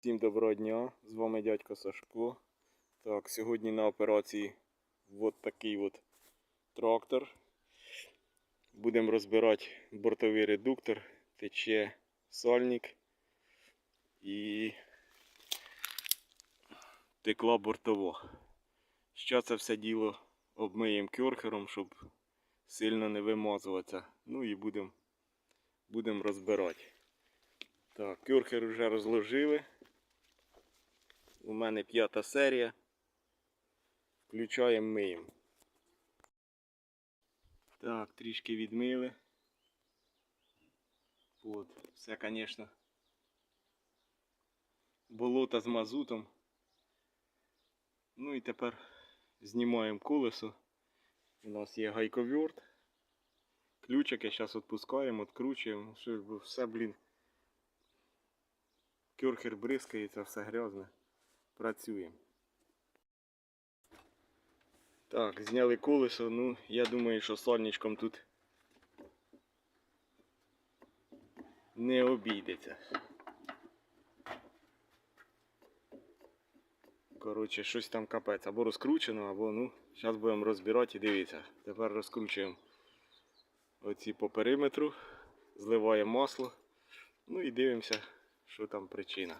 Всім доброго дня, з вами дядько Сашко. Так, сьогодні на операції от такий от трактор. Будемо розбирати бортовий редуктор, тече сальник і текла бортова. Ще це все діло обмиємо кьорхером, щоб сильно не вимазуватися. Ну і будемо будем розбирати. Так, кьорхер вже розложили. У мене п'ята серія. Включаємо миємо. Так, трішки відмили. От, все, звісно. Болото з мазутом. Ну і тепер знімаємо колесо. У нас є гайковерт. Ключики зараз відпускаємо, відкручуємо. Все, блін. Кюрхер бризкається, все грязне. Працюємо. Так, зняли колесо, ну, я думаю, що сольничком тут не обійдеться. Коротше, щось там капець. Або розкручено, або ну, зараз будемо розбирати і дивіться. Тепер розкручуємо оці по периметру, зливаємо масло. Ну і дивимося, що там причина.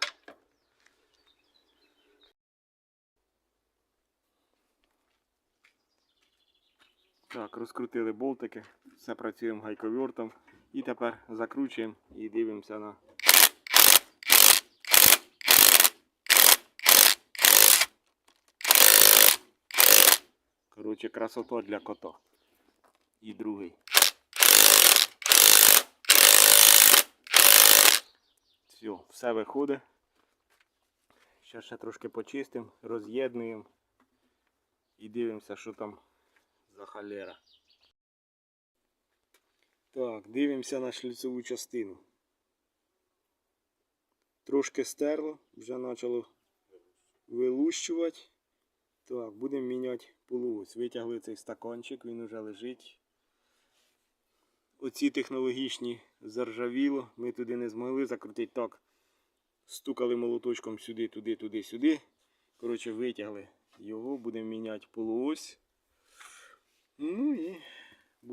Так, розкрутили болтики, все працюємо гайковертом. І тепер закручуємо і дивимося на. Коротше, красота для кота. І другий. Все, все виходить. Зараз ще трошки почистимо, роз'єднуємо і дивимося, що там за холера. Так, дивимося на шліцеву частину. Трошки стерло, вже почало вилущувати. Так, будемо міняти полуось. Витягли цей стаканчик, він вже лежить. Оці технологічні заржавіло, ми туди не змогли закрутити так. Стукали молоточком сюди, туди, туди, сюди. Коротше, витягли його, будемо міняти полуось.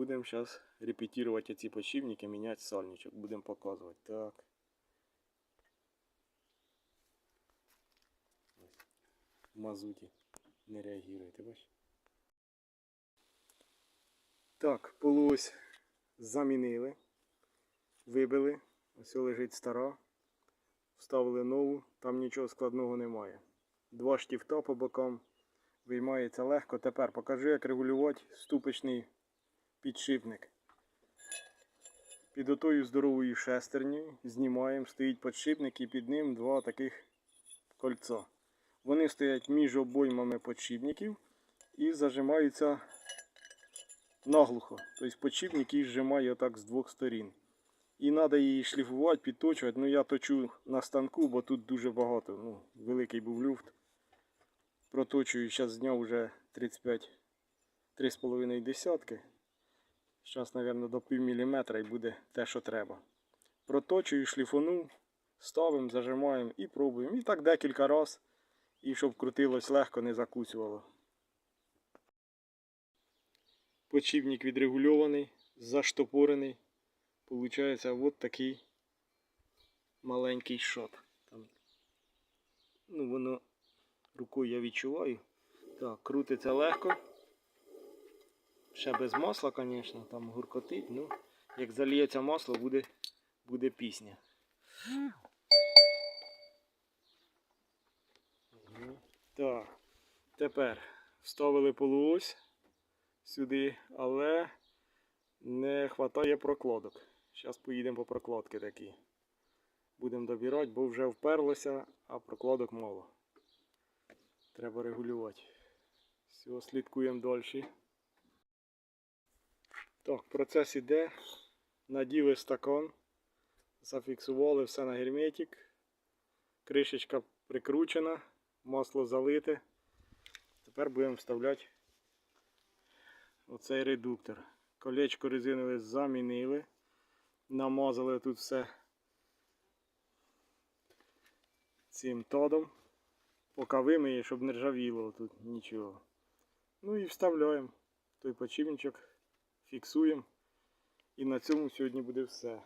Будемо зараз репетирувати ці подшипники, міняти сальничок. Будемо показувати. Так. Мазуті не реагує, ти бачиш? Так, полуось замінили, вибили. Ось лежить стара. Вставили нову, там нічого складного немає. Два штифта по бокам. Виймається легко. Тепер покажу, як регулювати ступичний підшипник. Під отою здоровою шестернею знімаємо, стоїть підшипник і під ним два таких кольця. Вони стоять між обоймами підшипників і зажимаються наглухо. Тобто підшипник їх зжимає отак з двох сторін. І треба її шліфувати, підточувати. Ну я точу на станку, бо тут дуже багато. Ну, великий був люфт проточую, зараз зняв вже 35 3,5 десятки. Зараз, мабуть, до пів міліметра і буде те, що треба. Проточую, шліфону, ставимо, зажимаємо і пробуємо. І так декілька разів. І щоб крутилось легко, не закусувало. Почівник відрегульований, заштопорений. Получається от такий маленький шот. Там, ну, воно рукою я відчуваю. Так, крутиться легко. Ще без масла, звісно, там гуркотить, ну, як зальється масло, буде, буде пісня. Так, тепер вставили полуось сюди, але не вистачає прокладок. Зараз поїдемо по прокладки такі. Будемо добирати, бо вже вперлося, а прокладок мало. Треба регулювати. Все, слідкуємо далі. Так, процес іде. Наділи стакан. Зафіксували все на герметик. Кришечка прикручена, масло залите. Тепер будемо вставляти оцей редуктор. Колечко резинове замінили. Намазали тут все цим тодом. Поки вимиє, щоб не ржавіло тут нічого. Ну і вставляємо той почівничок, фіксуємо. І на цьому сьогодні буде все.